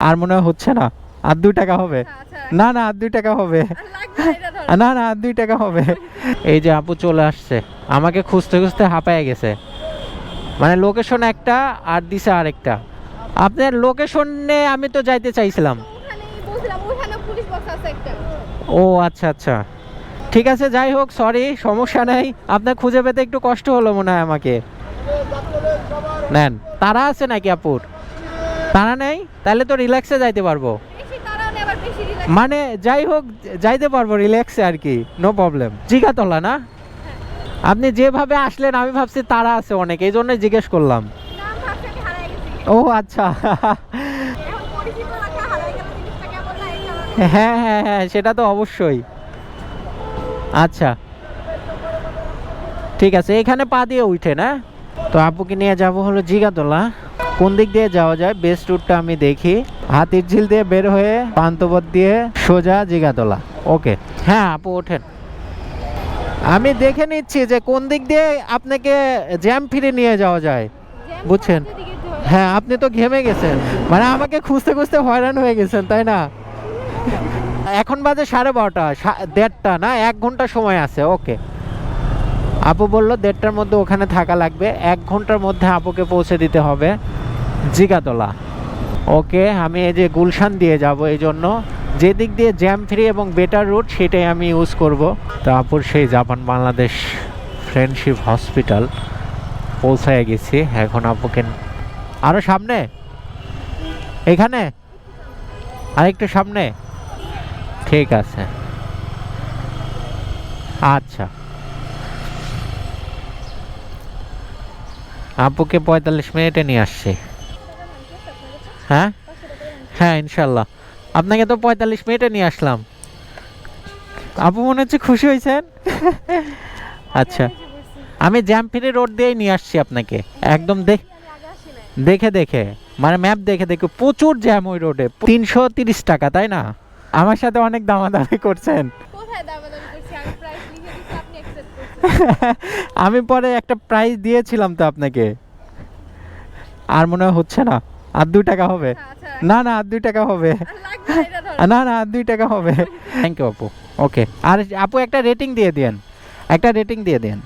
আর মনে হচ্ছে না। আর দুই টাকা হবে। আচ্ছা না না আর দুই টাকা হবে। না, না আর দুই টাকা হবে। এই যে আপু চলে আসছে। আমাকে খুঁজতে খুঁজতে হাঁপায় গেছে। মানে লোকেশন একটা আর দিছে আরেকটা। আপনার লোকেশনে আমি তো যাইতে চাইছিলাম। একটা। ও আচ্ছা আচ্ছা। ঠিক আছে যাই হোক সরি সমস্যা নাই। আপনার খুঁজে পেতে একটু কষ্ট হলো মনে হয় আমাকে। নেন তারা আছে নাকি আপুর? তারা নেই? তাহলে তো রিল্যাক্সে যাইতে পারব। মানে যাই হোক যাইতে পারব রিল্যাক্সে আর কি নো প্রবলেম জিগাতলা না? আপনি যেভাবে আসলেন আমি ভাবছি তারা আছে অনেক এই জন্যই জিজ্ঞেস করলাম। ও আচ্ছা। হ্যাঁ হ্যাঁ হ্যাঁ সেটা তো অবশ্যই। আচ্ছা। ঠিক আছে এখানে পা দিয়ে উঠে না তো আপুকে নিয়ে যাব হলো জিগাতলা। কোন দিক দিয়ে যাওয়া যায়? বেস্ট রুটটা আমি দেখি। হাতির ঝিল দিয়ে বের হয়ে পান্তপথ দিয়ে সোজা জিগাতলা। ওকে হ্যাঁ আপু ওঠেন। আমি দেখে নিচ্ছি যে কোন দিক দিয়ে আপনাকে জ্যাম ফিরে নিয়ে যাওয়া যায়। বুঝছেন? হ্যাঁ আপনি তো ঘেমে গেছেন। মানে আমাকে খুঁজতে খুঁজতে হয়রান হয়ে গেছেন তাই না? এখন বাজে সাড়ে বারোটা দেড়টা না? এক ঘণ্টা সময় আছে ওকে আপু বলল দেড়টার মধ্যে ওখানে থাকা লাগবে। এক ঘণ্টার মধ্যে আপুকে পৌঁছে দিতে হবে। জিগাতলা। ওকে, আমি এই যে গুলশান দিয়ে যাব এই জন্য। যে দিক দিয়ে জ্যাম ফ্রি এবং বেটার রুট, সেটাই আমি ইউজ করব। তো আপুর সেই জাপান বাংলাদেশ ফ্রেন্ডশিপ হসপিটাল পৌঁছায় গেছি। এখন আপুকে আরও সামনে? এখানে? আরেকটু সামনে? ঠিক আছে। আচ্ছা। আপুকে পঁয়তাল্লিশ মিনিটে নিয়ে আসছি। হ্যাঁ? হ্যাঁ ইনশাল্লাহ। আপনাকে তো পঁয়তাল্লিশ মিনিটে নিয়ে আসলাম। আপু মনে হচ্ছে খুশি হয়েছেন? আচ্ছা। আমি জ্যামফিরি রোড দিয়েই নিয়ে আসছি আপনাকে। একদম দেখ। দেখে দেখে। মানে ম্যাপ দেখে দেখে। প্রচুর জ্যাম ওই রোডে। তিনশো তিরিশ টাকা তাই না? আমার সাথে অনেক দামাদামি করছেন। আমি পরে একটা প্রাইস দিয়েছিলাম তো আপনাকে। আর মনে হচ্ছে না। আর দুই টাকা হবে। আচ্ছা না না আর দুই টাকা হবে। না না আর দুই টাকা হবে। থ্যাংক ইউ আপু। ওকে আর আপু একটা রেটিং দিয়ে দেন একটা রেটিং দিয়ে দেন